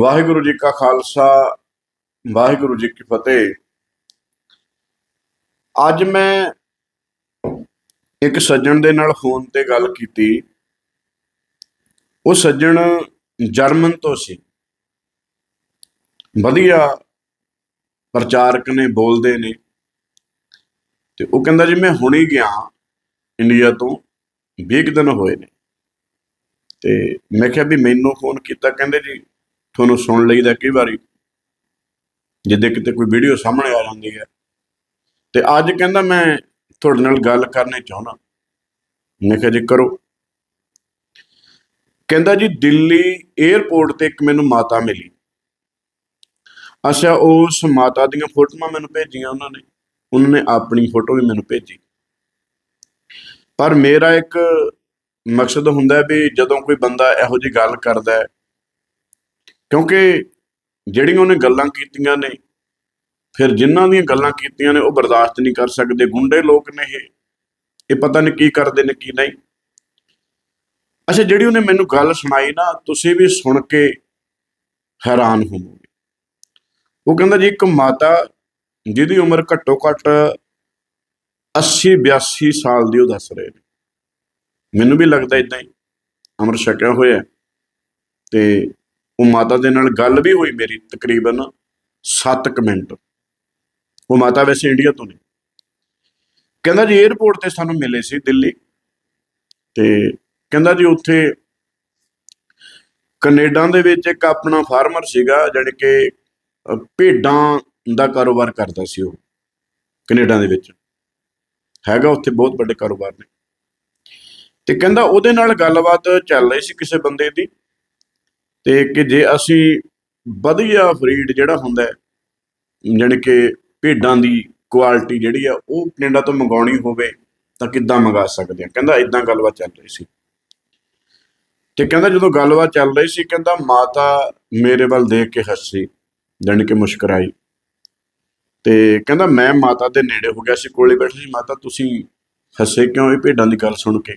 ਵਾਹਿਗੁਰੂ ਜੀ ਕਾ ਖਾਲਸਾ, ਵਾਹਿਗੁਰੂ ਜੀ ਕੀ ਫਤਿਹ। ਅੱਜ ਮੈਂ ਇੱਕ ਸੱਜਣ ਦੇ ਨਾਲ ਫੋਨ ਤੇ ਗੱਲ ਕੀਤੀ। ਉਹ ਸੱਜਣ ਜਰਮਨ ਤੋਂ ਸੀ। ਵਧੀਆ ਪ੍ਰਚਾਰਕ ਨੇ, ਬੋਲਦੇ ਨੇ। ਤੇ ਉਹ ਕਹਿੰਦਾ ਜੀ, ਮੈਂ ਹੁਣੇ ਗਿਆ ਇੰਡੀਆ ਤੋਂ। 20 ਕੁ ਦਿਨ ਹੋਏ ਨੇ। ਤੇ ਮੈਂ ਕਿਹਾ ਵੀ ਮੈਨੂੰ ਫੋਨ ਕੀਤਾ, ਕਹਿੰਦੇ ਜੀ ਤੁਹਾਨੂੰ ਸੁਣ ਲਈਦਾ ਕਈ ਵਾਰੀ, ਜਿੱਦੇ ਕਿਤੇ ਕੋਈ ਵੀਡੀਓ ਸਾਹਮਣੇ ਆ ਜਾਂਦੀ ਹੈ। ਤੇ ਅੱਜ ਕਹਿੰਦਾ ਮੈਂ ਤੁਹਾਡੇ ਨਾਲ ਗੱਲ ਕਰਨੀ ਚਾਹੁੰਦਾ। ਮੈਂ ਕਿਹਾ ਜੀ ਕਰੋ। ਕਹਿੰਦਾ ਜੀ, ਦਿੱਲੀ 에ਅਰਪੋਰਟ ਤੇ ਇੱਕ ਮੈਨੂੰ ਮਾਤਾ ਮਿਲੀ। ਅੱਛਾ, ਉਸ ਮਾਤਾ ਦੀਆਂ ਫੋਟੋਆਂ ਮੈਨੂੰ ਭੇਜੀਆਂ ਉਹਨਾਂ ਨੇ। ਉਹਨਾਂ ਨੇ ਆਪਣੀ ਫੋਟੋ ਵੀ ਮੈਨੂੰ ਭੇਜੀ। ਪਰ ਮੇਰਾ ਇੱਕ ਮਕਸਦ ਹੁੰਦਾ ਵੀ ਜਦੋਂ ਕੋਈ ਬੰਦਾ ਇਹੋ ਜਿਹੀ ਗੱਲ ਕਰਦਾ ਹੈ ਕਿਉਂਕਿ ਜਿਹੜੀਆਂ ਉਹਨੇ ਗੱਲਾਂ ਕੀਤੀਆਂ ਨੇ, ਫਿਰ ਜਿਨ੍ਹਾਂ ਦੀਆਂ ਗੱਲਾਂ ਕੀਤੀਆਂ ਨੇ ਉਹ ਬਰਦਾਸ਼ਤ ਨਹੀਂ ਕਰ ਸਕਦੇ। ਗੁੰਡੇ ਲੋਕ ਨੇ ਇਹ। ਇਹ ਪਤਾ ਨਹੀਂ ਕੀ ਕਰਦੇ ਨੇ, ਕੀ ਨਹੀਂ। ਅੱਛਾ, ਜਿਹੜੀ ਉਹਨੇ ਮੈਨੂੰ ਗੱਲ ਸੁਣਾਈ ਨਾ, ਤੁਸੀਂ ਵੀ ਸੁਣ ਕੇ ਹੈਰਾਨ ਹੋਵੋਗੇ। ਉਹ ਕਹਿੰਦਾ ਜੀ, ਇੱਕ ਮਾਤਾ ਜਿਹਦੀ ਉਮਰ ਘੱਟੋ ਘੱਟ 80 82 ਸਾਲ ਦੀ, ਉਹ ਦੱਸ ਰਹੇ ਨੇ। ਮੈਨੂੰ ਵੀ ਲੱਗਦਾ ਇਦਾਂ ਹੀ। ਅਮਰ ਛਕਿਆ ਹੋਇਆ ਤੇ ਉਹ ਮਾਤਾ ਦੇ ਨਾਲ ਗੱਲ ਵੀ ਹੋਈ ਮੇਰੀ ਤਕਰੀਬਨ 7 ਮਿੰਟ। ਉਹ ਮਾਤਾ ਵੈਸੇ ਇੰਡੀਆ ਤੋਂ ਨੇ। ਕਹਿੰਦਾ ਜੀ 에어ਪੋਰਟ ਤੇ ਸਾਨੂੰ ਮਿਲੇ ਸੀ ਦਿੱਲੀ। ਤੇ ਕਹਿੰਦਾ ਜੀ ਉੱਥੇ ਕੈਨੇਡਾ ਦੇ ਵਿੱਚ ਇੱਕ ਆਪਣਾ ਫਾਰਮਰ ਸੀਗਾ, ਜਾਣੀ ਕਿ ਭੇਡਾਂ ਦਾ ਕਾਰੋਬਾਰ ਕਰਦਾ ਸੀ ਉਹ, ਕੈਨੇਡਾ ਦੇ ਵਿੱਚ। ਹੈਗਾ ਉੱਥੇ ਬਹੁਤ ਵੱਡੇ ਕਾਰੋਬਾਰ ਨੇ। ਤੇ ਕਹਿੰਦਾ ਉਹਦੇ ਨਾਲ ਗੱਲਬਾਤ ਚੱਲ ਰਹੀ ਸੀ ਕਿਸੇ ਬੰਦੇ ਦੀ। ਤੇ ਕਿ ਜੇ ਅਸੀਂ ਵਧੀਆ ਫਰੀਡ ਜਿਹੜਾ ਹੁੰਦਾ ਹੈ, ਜਾਣੀ ਕਿ ਭੇਡਾਂ ਦੀ ਕੁਆਲਿਟੀ ਜਿਹੜੀ ਆ, ਉਹ ਕੈਨੇਡਾ ਤੋਂ ਮੰਗਾਉਣੀ ਹੋਵੇ ਤਾਂ ਕਿੱਦਾਂ ਮੰਗਾ ਸਕਦੇ ਆ? ਕਹਿੰਦਾ ਇਦਾਂ ਗੱਲਬਾਤ ਚੱਲ ਰਹੀ ਸੀ। ਤੇ ਕਹਿੰਦਾ ਜਦੋਂ ਗੱਲਬਾਤ ਚੱਲ ਰਹੀ ਸੀ, ਕਹਿੰਦਾ ਮਾਤਾ ਮੇਰੇ ਵੱਲ ਦੇਖ ਕੇ ਹੱਸੀ, ਜਾਣੀ ਕਿ ਮੁਸਕਰਾਈ। ਤੇ ਕਹਿੰਦਾ ਮੈਂ ਮਾਤਾ ਦੇ ਨੇੜੇ ਹੋ ਗਿਆ ਸੀ, ਕੋਲੇ ਬੈਠੀ ਸੀ, ਮਾਤਾ ਤੁਸੀਂ ਹੱਸੇ ਕਿਉਂ? ਇਹ ਭੇਡਾਂ ਦੀ ਗੱਲ ਸੁਣ ਕੇ।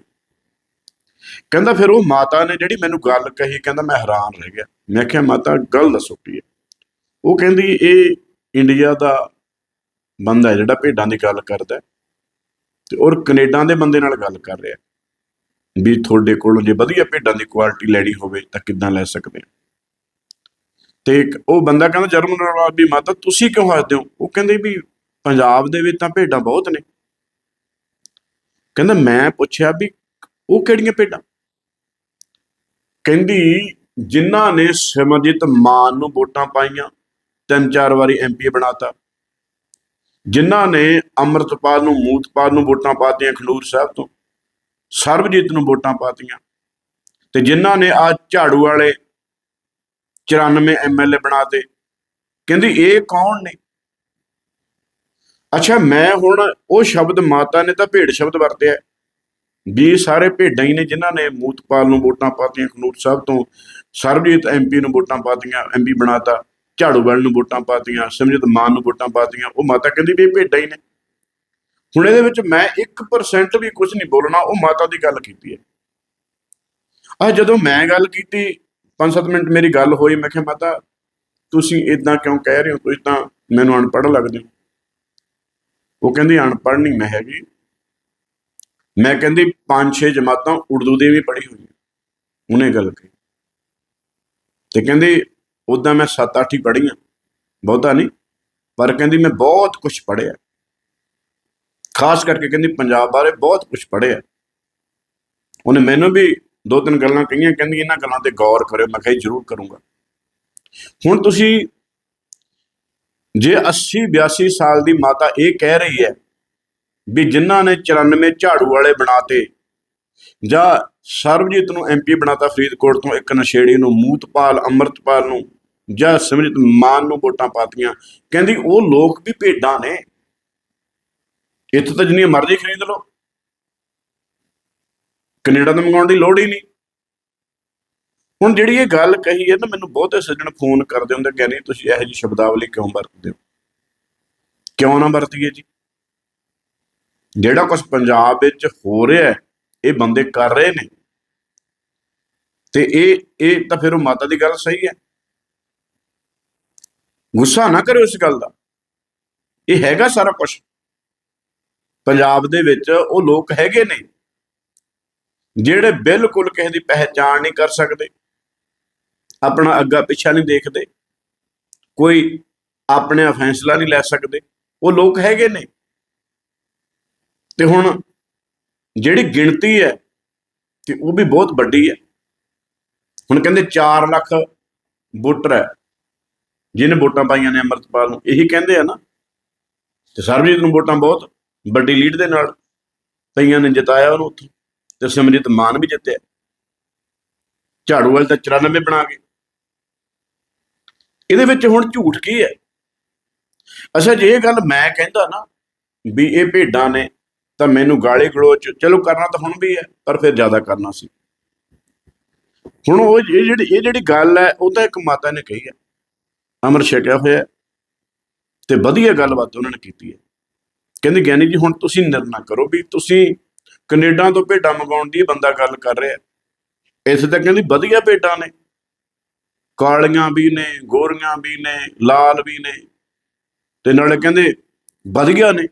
ਕਹਿੰਦਾ ਫਿਰ ਉਹ ਮਾਤਾ ਨੇ ਜਿਹੜੀ ਮੈਨੂੰ ਗੱਲ ਕਹੀ, ਕਹਿੰਦਾ ਮੈਂ ਹੈਰਾਨ ਰਹਿ ਗਿਆ। ਮੈਂ ਕਿਹਾ, ਮਾਤਾ, ਗੱਲ ਦੱਸੋ ਕੀ ਹੈ? ਉਹ ਕਹਿੰਦੀ, ਇਹ ਇੰਡੀਆ ਦਾ ਬੰਦਾ ਹੈ ਜਿਹੜਾ ਭੇਡਾਂ ਦੀ ਗੱਲ ਕਰਦਾ ਤੇ ਔਰ ਕੈਨੇਡਾ ਦੇ ਬੰਦੇ ਨਾਲ ਗੱਲ ਕਰ ਰਿਹਾ ਵੀ ਤੁਹਾਡੇ ਕੋਲੋਂ ਜੇ ਵਧੀਆ ਭੇਡਾਂ ਦੀ ਕੁਆਲਿਟੀ ਲੈਣੀ ਹੋਵੇ ਤਾਂ ਕਿੱਦਾਂ ਲੈ ਸਕਦੇ ਆ? ਤੇ ਉਹ ਬੰਦਾ ਕਹਿੰਦਾ, ਜਰਮਨ ਵਾਲਾ ਵੀ ਮਾਤਾ, ਤੁਸੀਂ ਕਿਉਂ ਹੱਸਦੇ ਹੋ? ਉਹ ਕਹਿੰਦੇ ਵੀ ਪੰਜਾਬ ਦੇ ਵਿੱਚ ਤਾਂ ਭੇਡਾਂ ਬਹੁਤ ਨੇ। ਕਹਿੰਦਾ, ਮੈਂ ਪੁੱਛਿਆ ਵੀ ਉਹ ਕਿਹੜੀਆਂ ਭੇਡਾਂ? ਕਹਿੰਦੀ, ਜਿਨ੍ਹਾਂ ਨੇ ਸਿਮਰਜੀਤ ਮਾਨ ਨੂੰ ਵੋਟਾਂ ਪਾਈਆਂ ਤਿੰਨ ਚਾਰ ਵਾਰੀ ਐਮਪੀ ਬਣਾਤਾ। ਜਿਨ੍ਹਾਂ ਨੇ ਅੰਮ੍ਰਿਤਪਾਲ ਨੂੰ, ਮੂਤਪਾਲ ਨੂੰ ਵੋਟਾਂ ਪਾਤੀਆਂ ਖਡੂਰ ਸਾਹਿਬ ਤੋਂ, ਸਰਬਜੀਤ ਨੂੰ ਵੋਟਾਂ ਪਾਤੀਆਂ। ਤੇ ਜਿਨ੍ਹਾਂ ਨੇ ਆ ਝਾੜੂ ਵਾਲੇ 94 ਐਮਐਲਏ ਬਣਾਤੇ। ਕਹਿੰਦੀ, ਇਹ ਕੌਣ ਨੇ? ਅੱਛਾ, ਮੈਂ ਹੁਣ ਉਹ ਸ਼ਬਦ ਮਾਤਾ ਨੇ ਤਾਂ ਭੇਡ ਸ਼ਬਦ ਵਰਤਿਆ। ਵੀ ਸਾਰੇ ਭੇਡਾਂ ਹੀ ਨੇ ਜਿਨ੍ਹਾਂ ਨੇ ਮੂਤਪਾਲ ਨੂੰ ਵੋਟਾਂ ਪਾਤੀਆਂ, ਖਨੂਰ ਸਾਹਿਬ ਤੋਂ ਸਰਬਜੀਤ ਐਮਪੀ ਨੂੰ ਵੋਟਾਂ ਪਾਤੀਆਂ ਐਮਪੀ ਬਣਾਤਾ ਝਾੜੂ ਵਾਲ ਨੂੰ ਵੋਟਾਂ ਪਾਤੀਆਂ ਸਿਮਰਜੀਤ ਮਾਨ ਨੂੰ ਵੋਟਾਂ ਪਾਤੀਆਂ, ਉਹ ਮਾਤਾ ਕਹਿੰਦੀ ਵੀ ਇਹ ਭੇਡਾਂ ਹੀ ਨੇ। ਹੁਣ ਇਹਦੇ ਵਿੱਚ ਮੈਂ 1% ਵੀ ਕੁਝ ਨਹੀਂ ਬੋਲਣਾ, ਉਹ ਮਾਤਾ ਦੀ ਗੱਲ ਕੀਤੀ ਹੈ। ਆ ਜਦੋਂ ਮੈਂ ਗੱਲ ਕੀਤੀ 5-7 ਮਿੰਟ ਮੇਰੀ ਗੱਲ ਹੋਈ, ਮੈਂ ਕਿਹਾ, ਮਾਤਾ, ਤੁਸੀਂ ਇਦਾਂ ਕਿਉਂ ਕਹਿ ਰਹੇ ਹੋ? ਤੁਸੀਂ ਤਾਂ ਮੈਨੂੰ ਅਨਪੜ੍ਹ ਲੱਗਦੇ ਹੋ। ਉਹ ਕਹਿੰਦੀ, ਅਨਪੜ੍ਹ ਨਹੀਂ ਮੈਂ ਹੈਗੀ। ਮੈਂ ਕਹਿੰਦੀ ਪੰਜ ਛੇ ਜਮਾਤਾਂ ਉਰਦੂ ਦੀ ਵੀ ਪੜ੍ਹੀ ਹੋਈ ਉਹਨੇ ਗੱਲ ਕਹੀ। ਤੇ ਕਹਿੰਦੀ ਉਦਾਂ ਮੈਂ 7-8 ਹੀ ਪੜ੍ਹੀਆਂ। ਬਹੁਤਾ ਨਹੀਂ, ਪਰ ਕਹਿੰਦੀ ਮੈਂ ਬਹੁਤ ਕੁਝ ਪੜ੍ਹਿਆ। ਖਾਸ ਕਰਕੇ ਕਹਿੰਦੀ ਪੰਜਾਬ ਬਾਰੇ ਬਹੁਤ ਕੁਝ ਪੜ੍ਹਿਆ। ਉਹਨੇ ਮੈਨੂੰ ਵੀ ਦੋ ਤਿੰਨ ਗੱਲਾਂ ਕਹੀਆਂ, ਕਹਿੰਦੀ ਇਹਨਾਂ ਗੱਲਾਂ ਤੇ ਗੌਰ ਕਰਿਓ। ਮੈਂ ਕਿਹਾ ਜ਼ਰੂਰ ਕਰੂੰਗਾ। ਹੁਣ ਤੁਸੀਂ ਜੇ 80 82 ਸਾਲ ਦੀ ਮਾਤਾ ਇਹ ਕਹਿ ਰਹੀ ਹੈ ਵੀ ਜਿਨ੍ਹਾਂ ਨੇ 94 ਝਾੜੂ ਵਾਲੇ ਬਣਾਤੇ, ਜਾਂ ਸਰਬਜੀਤ ਨੂੰ ਐਮਪੀ ਬਣਾਤਾ ਫਰੀਦਕੋਟ ਤੋਂ ਇੱਕ ਨਸ਼ੇੜੀ ਨੂੰ, ਮੂਤਪਾਲ, ਅੰਮ੍ਰਿਤਪਾਲ ਨੂੰ, ਜਾਂ ਸਿਮਰਜੀਤ ਮਾਨ ਨੂੰ ਵੋਟਾਂ ਪਾਤੀਆਂ। ਕਹਿੰਦੀ ਉਹ ਲੋਕ ਵੀ ਭੇਡਾਂ ਨੇ। ਇੱਥੇ ਤਾਂ ਜਿੰਨੀਆਂ ਮਰਜ਼ੀ ਖਰੀਦ ਲਓ। ਕੈਨੇਡਾ ਤੋਂ ਮੰਗਾਉਣ ਦੀ ਲੋੜ ਹੀ ਨਹੀਂ। ਹੁਣ ਜਿਹੜੀ ਇਹ ਗੱਲ ਕਹੀ ਹੈ ਨਾ, ਮੈਨੂੰ ਬਹੁਤੇ ਸੱਜਣ ਫੋਨ ਕਰਦੇ ਹੁੰਦੇ, ਕਹਿੰਦੇ ਤੁਸੀਂ ਇਹੋ ਜਿਹੀ ਸ਼ਬਦਾਵਲੀ ਕਿਉਂ ਵਰਤਦੇ ਹੋ? ਕਿਉਂ ਨਾ ਵਰਤੀਏ ਜੀ? ਜਿਹੜਾ ਕੁਝ ਪੰਜਾਬ ਵਿੱਚ ਹੋ ਰਿਹਾ ਇਹ ਬੰਦੇ ਕਰ ਰਹੇ ਨੇ। ਤੇ ਇਹ ਇਹ ਤਾਂ ਫਿਰ ਉਹ ਮਾਤਾ ਦੀ ਗੱਲ ਸਹੀ ਹੈ। ਗੁੱਸਾ ਨਾ ਕਰਿਓ ਇਸ ਗੱਲ ਦਾ। ਇਹ ਹੈਗਾ ਸਾਰਾ ਕੁਝ ਪੰਜਾਬ ਦੇ ਵਿੱਚ ਉਹ ਲੋਕ ਹੈਗੇ ਨੇ, ਜਿਹੜੇ ਬਿਲਕੁਲ ਕਿਸੇ ਦੀ ਪਹਿਚਾਣ ਨਹੀਂ ਕਰ ਸਕਦੇ, ਆਪਣਾ ਅੱਗਾ ਪਿੱਛਾ ਨਹੀਂ ਦੇਖਦੇ, ਕੋਈ ਆਪਣੇ ਫੈਸਲਾ ਨਹੀਂ ਲੈ ਸਕਦੇ। ਉਹ ਲੋਕ ਹੈਗੇ ਨੇ। ਤੇ ਹੁਣ ਜਿਹੜੀ ਗਿਣਤੀ ਹੈ ਤੇ ਉਹ ਵੀ ਬਹੁਤ ਵੱਡੀ ਹੈ। ਹੁਣ ਕਹਿੰਦੇ 4 ਲੱਖ ਵੋਟਰ ਹੈ, ਜਿਹਨੇ ਵੋਟਾਂ ਪਾਈਆਂ ਨੇ ਅੰਮ੍ਰਿਤਪਾਲ ਨੂੰ, ਇਹੀ ਕਹਿੰਦੇ ਆ ਨਾ ਤੇ ਸਰਬਜੀਤ ਨੂੰ ਵੋਟਾਂ ਬਹੁਤ ਵੱਡੀ ਲੀਡ ਦੇ ਨਾਲ ਪਈਆਂ ਨੇ, ਜਿਤਾਇਆ ਉਹਨੂੰ ਉੱਥੇ ਤੇ ਸਿਮਰਜੀਤ ਮਾਨ ਵੀ ਜਿੱਤਿਆ। ਝਾੜੂ ਵਾਲੇ ਤਾਂ 94 ਬਣਾ ਗਏ ਇਹਦੇ ਵਿੱਚ ਹੁਣ ਝੂਠ ਕੀ ਹੈ? ਅੱਛਾ, ਜੇ ਇਹ ਗੱਲ ਮੈਂ ਕਹਿੰਦਾ ਨਾ ਵੀ ਇਹ ਭੇਡਾਂ ਨੇ ਤਾਂ ਮੈਨੂੰ ਗਾਲੀ ਗਲੋਚ, ਚਲੋ ਕਰਨਾ ਤਾਂ ਹੁਣ ਵੀ ਹੈ, ਪਰ ਫਿਰ ਜ਼ਿਆਦਾ ਕਰਨਾ ਸੀ। ਹੁਣ ਉਹ ਇਹ ਜਿਹੜੀ ਇਹ ਜਿਹੜੀ ਗੱਲ ਹੈ, ਉਹ ਤਾਂ ਇੱਕ ਮਾਤਾ ਨੇ ਕਹੀ ਹੈ। ਅਮਰ ਛਕਿਆ ਹੋਇਆ ਤੇ ਵਧੀਆ ਗੱਲਬਾਤ ਉਹਨਾਂ ਨੇ ਕੀਤੀ ਹੈ। ਕਹਿੰਦੇ, ਗਿਆਨੀ ਜੀ, ਹੁਣ ਤੁਸੀਂ ਨਿਰਣਾ ਕਰੋ ਵੀ ਤੁਸੀਂ ਕੈਨੇਡਾ ਤੋਂ ਭੇਡਾਂ ਮੰਗਾਉਣ ਦੀ ਬੰਦਾ ਗੱਲ ਕਰ ਰਿਹਾ ਹੈ। ਇਸ ਤਾਂ ਕਹਿੰਦੀ ਵਧੀਆ ਭੇਡਾਂ ਨੇ। ਕਾਲੀਆਂ ਵੀ ਨੇ, ਗੋਰੀਆਂ ਵੀ ਨੇ, ਲਾਲ ਵੀ ਨੇ। ਤੇ ਨਾਲੇ ਕਹਿੰਦੇ, ਵਧੀਆ ਨੇ।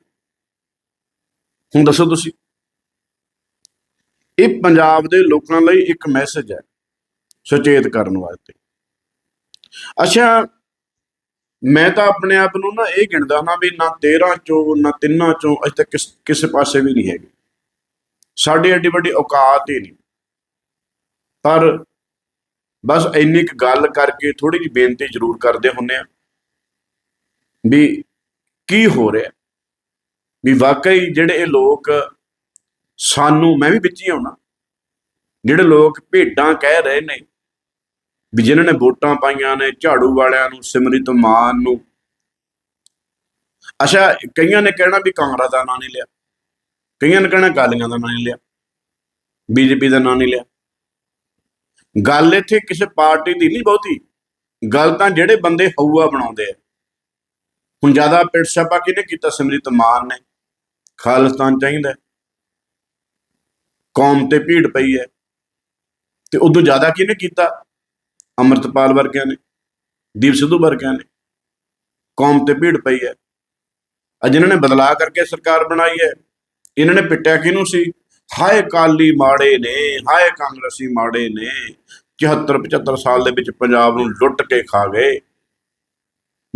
ਹੁਣ ਦੱਸੋ ਤੁਸੀਂ। ਇਹ ਪੰਜਾਬ ਦੇ ਲੋਕਾਂ ਲਈ ਇੱਕ ਮੈਸੇਜ ਹੈ ਸੁਚੇਤ ਕਰਨ ਵਾਸਤੇ। ਅੱਛਾ, ਮੈਂ ਤਾਂ ਆਪਣੇ ਆਪ ਨੂੰ ਨਾ ਇਹ ਗਿਣਦਾ ਹਾਂ ਵੀ ਨਾ 13 ਚੋਂ, ਨਾ ਤਿੰਨਾਂ ਚੋਂ ਅਜੇ ਤੱਕ ਕਿਸੇ ਪਾਸੇ ਵੀ ਨਹੀਂ ਹੈਗੇ। ਸਾਡੀ ਐਡੀ ਵੱਡੀ ਔਕਾਤ ਹੀ ਨਹੀਂ। ਪਰ ਬਸ ਇੰਨੀ ਕੁ ਗੱਲ ਕਰਕੇ ਥੋੜੀ ਜਿਹੀ ਬੇਨਤੀ ਜ਼ਰੂਰ ਕਰਦੇ ਹੁੰਨੇ ਆ ਵੀ ਕੀ ਹੋ ਰਿਹਾ? ਵੀ ਵਾਕਈ ਜਿਹੜੇ ਇਹ ਲੋਕ ਸਾਨੂੰ, ਮੈਂ ਵੀ ਵਿੱਚ ਹੀ ਆਉਣਾ, ਜਿਹੜੇ ਲੋਕ ਭੇਡਾਂ ਕਹਿ ਰਹੇ ਨੇ ਵੀ ਜਿਨ੍ਹਾਂ ਨੇ ਵੋਟਾਂ ਪਾਈਆਂ ਨੇ, ਝਾੜੂ ਵਾਲਿਆਂ ਨੂੰ, ਸਿਮਰਿਤ ਮਾਨ ਨੂੰ। ਅੱਛਾ, ਕਈਆਂ ਨੇ ਕਹਿਣਾ ਵੀ ਕਾਂਗਰਸ ਦਾ ਨਾਂ ਨਹੀਂ ਲਿਆ, ਕਈਆਂ ਨੇ ਕਹਿਣਾ ਗਾਲੀਆਂ ਦਾ ਨਾਂ ਨਹੀਂ ਲਿਆ, ਬੀਜੇਪੀ ਦਾ ਨਾਂ ਨਹੀਂ ਲਿਆ। ਗੱਲ ਇੱਥੇ ਕਿਸੇ ਪਾਰਟੀ ਦੀ ਨਹੀਂ ਬਹੁਤੀ, ਗੱਲ ਤਾਂ ਜਿਹੜੇ ਬੰਦੇ ਹਊਆ ਬਣਾਉਂਦੇ ਆ। ਹੁਣ ਜ਼ਿਆਦਾ ਪਿੱਟ ਛਾਪਾ ਕਿਹਨੇ ਕੀਤਾ? ਸਿਮਰਿਤ ਮਾਨ ਨੇ। ਖਾਲਿਸਤਾਨ ਚਾਹੀਦਾ ਕੌਮ ਤੇ ਭੀੜ ਪਈ ਹੈ। ਤੇ ਉਦੋਂ ਜ਼ਿਆਦਾ ਕਿਹਨੇ ਕੀਤਾ? ਅੰਮ੍ਰਿਤਪਾਲ ਵਰਗਿਆਂ ਨੇ, ਦੀਪ ਸਿੱਧੂ ਵਰਗਿਆਂ ਨੇ। ਕੌਮ ਤੇ ਭੀੜ ਪਈ ਹੈ। ਅੱਜ ਇਹਨਾਂ ਨੇ ਬਦਲਾਅ ਕਰਕੇ ਸਰਕਾਰ ਬਣਾਈ ਹੈ। ਇਹਨਾਂ ਨੇ ਪਿੱਟਿਆ ਕਿਹਨੂੰ ਸੀ? ਹਾਏ ਕਾਲੀ ਮਾੜੇ ਨੇ, ਹਾਏ ਕਾਂਗਰਸੀ ਮਾੜੇ ਨੇ। 74 75 ਸਾਲ ਦੇ ਵਿੱਚ ਪੰਜਾਬ ਨੂੰ ਲੁੱਟ ਕੇ ਖਾ ਗਏ।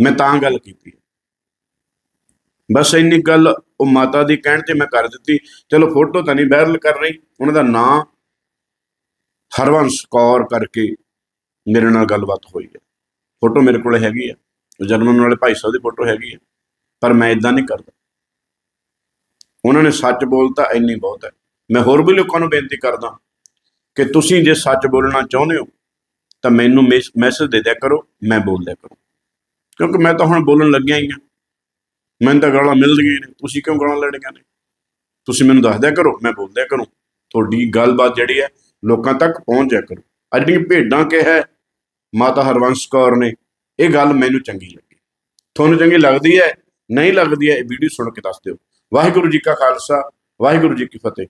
ਮੈਂ ਤਾਂ ਗੱਲ ਕੀਤੀ ਬਸ ਇੰਨੀ ਗੱਲ ਉਹ ਮਾਤਾ ਦੀ ਕਹਿਣ ਤੇ ਮੈਂ ਕਰ ਦਿੱਤੀ। ਚਲੋ ਫੋਟੋ ਤਾਂ ਨਹੀਂ ਵਾਇਰਲ ਕਰ ਰਹੀ। ਉਹਨਾਂ ਦਾ ਨਾਂ ਹਰਵੰਸ ਕੌਰ ਕਰਕੇ ਮੇਰੇ ਨਾਲ ਗੱਲਬਾਤ ਹੋਈ ਹੈ। ਫੋਟੋ ਮੇਰੇ ਕੋਲ ਹੈਗੀ ਹੈ। ਜਰਮਨ ਵਾਲੇ ਭਾਈ ਸਾਹਿਬ ਦੀ ਫੋਟੋ ਹੈਗੀ ਹੈ। ਪਰ ਮੈਂ ਇਦਾਂ ਨਹੀਂ ਕਰਦਾ। ਉਹਨਾਂ ਨੇ ਸੱਚ ਬੋਲਤਾ, ਇੰਨੀ ਬਹੁਤ ਹੈ। ਮੈਂ ਹੋਰ ਵੀ ਲੋਕਾਂ ਨੂੰ ਬੇਨਤੀ ਕਰਦਾ ਕਿ ਤੁਸੀਂ ਜੇ ਸੱਚ ਬੋਲਣਾ ਚਾਹੁੰਦੇ ਹੋ, ਤਾਂ ਮੈਨੂੰ ਮੈਸੇਜ ਦੇ ਦਿਆ ਕਰੋ, ਮੈਂ ਬੋਲ ਦਿਆ ਕਰੂੰ। ਕਿਉਂਕਿ ਮੈਂ ਤਾਂ ਹੁਣ ਬੋਲਣ ਲੱਗਿਆ ਹੀ ਹਾਂ। ਮੈਨੂੰ ਤਾਂ ਗਾਲਾਂ ਮਿਲਦੀਆਂ ਨੇ ਤੁਸੀਂ ਕਿਉਂ ਗਾਲਾਂ ਲੈਣੀਆਂ ਨੇ? ਤੁਸੀਂ ਮੈਨੂੰ ਦੱਸ ਦਿਆ ਕਰੋ, ਮੈਂ ਬੋਲ ਦਿਆ ਕਰੂੰ। ਤੁਹਾਡੀ ਗੱਲਬਾਤ ਜਿਹੜੀ ਹੈ, ਲੋਕਾਂ ਤੱਕ ਪਹੁੰਚ ਜਾਇਆ ਕਰੋ। ਅੱਜ ਜਿਹੜੀਆਂ ਭੇਡਾਂ ਕਿਹਾ ਮਾਤਾ ਹਰਵੰਸ ਕੌਰ ਨੇ, ਇਹ ਗੱਲ ਮੈਨੂੰ ਚੰਗੀ ਲੱਗੀ। ਤੁਹਾਨੂੰ ਚੰਗੀ ਲੱਗਦੀ ਹੈ? ਨਹੀਂ ਲੱਗਦੀ ਹੈ, ਇਹ ਵੀਡੀਓ ਸੁਣ ਕੇ ਦੱਸ ਦਿਓ। ਵਾਹਿਗੁਰੂ ਜੀ ਕਾ ਖਾਲਸਾ, ਵਾਹਿਗੁਰੂ ਜੀ ਕੀ ਫਤਿਹ।